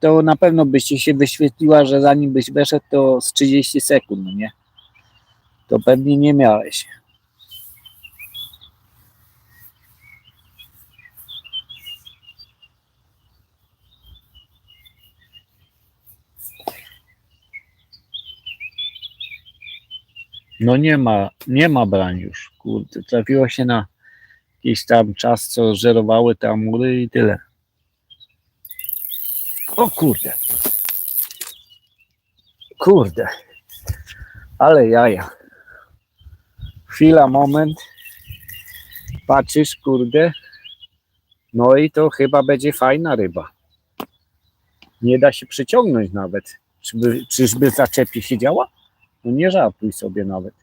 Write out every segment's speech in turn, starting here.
to na pewno byście się wyświetliła, że zanim byś weszedł, to z 30 sekund, no nie? To pewnie nie miałeś. No nie ma, nie ma brań już. Kurde, trafiło się na jakiś tam czas, co żerowały te amury i tyle. O kurde. Kurde. Ale jaja. Chwila, moment. Patrzysz, kurde. No i to chyba będzie fajna ryba. Nie da się przyciągnąć nawet. Czyby, czyżby zaczepie siedziała? No nie żartuj sobie nawet.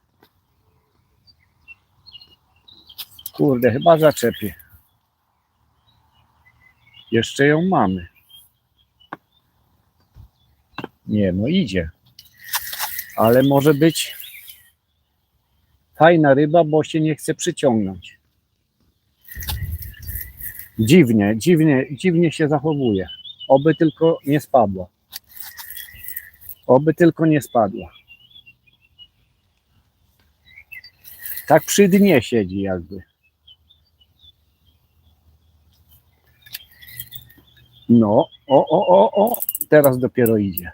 Kurde, chyba zaczepie. Jeszcze ją mamy. Nie, no idzie. Ale może być fajna ryba, bo się nie chce przyciągnąć. Dziwnie, dziwnie, dziwnie się zachowuje. Oby tylko nie spadła. Oby tylko nie spadła. Tak przy dnie siedzi jakby. No, o, o, o, o, teraz dopiero idzie.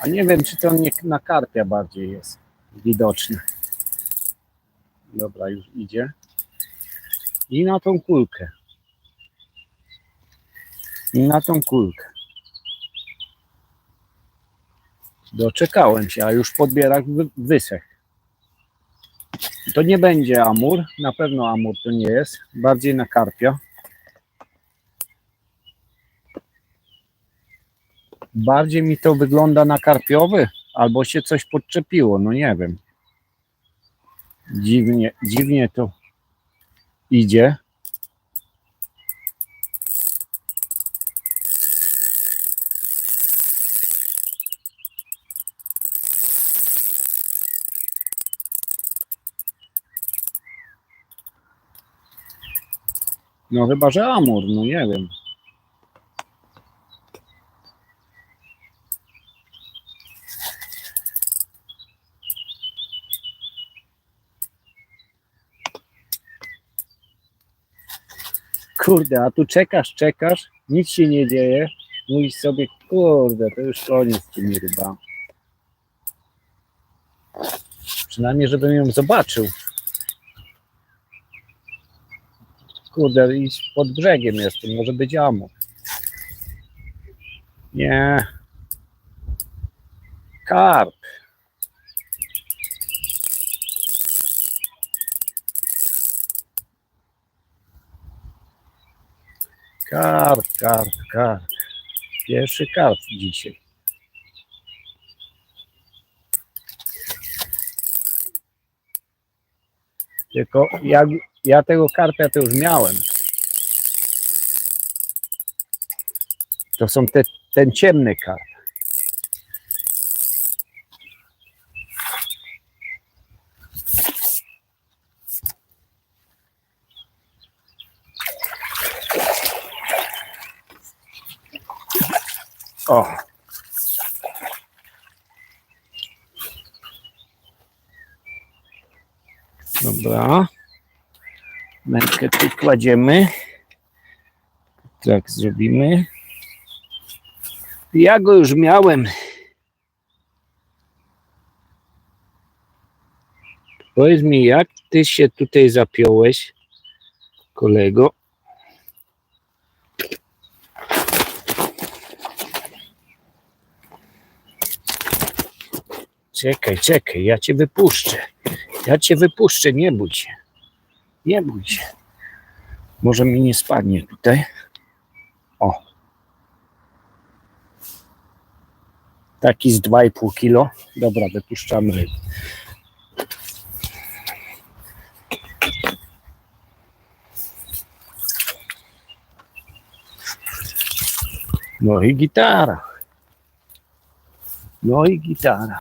A nie wiem, czy to nie na karpia bardziej jest widoczne. Dobra, już idzie. I na tą kulkę. I na tą kulkę. Doczekałem się, a już podbierak wy- wysechł. To nie będzie amur, na pewno amur to nie jest, bardziej na karpia. Bardziej mi to wygląda na karpiowy, albo się coś podczepiło, no nie wiem. Dziwnie, dziwnie to idzie. No chyba, że amur, no nie wiem. Kurde, a tu czekasz, czekasz, nic się nie dzieje. Mówisz sobie, kurde, to już koniec z tymi rybami. Przynajmniej, żebym ją zobaczył. Kurde, i pod brzegiem jestem, może być amur. Nie. Karp. Karp, karp, karp. Pierwszy karp dzisiaj. Tylko jak ja tego karpia to już miałem. To są te, ten ciemny karp. O. Dobra. Mękę tu kładziemy. Tak zrobimy. Ja go już miałem. Powiedz mi, jak ty się tutaj zapiąłeś, kolego? Czekaj, czekaj, ja cię wypuszczę. Ja cię wypuszczę, nie bój się. Nie bój się. Może mi nie spadnie tutaj. O. Taki z 2,5 kilo. Dobra, wypuszczamy ryb. No i gitara. No i gitara.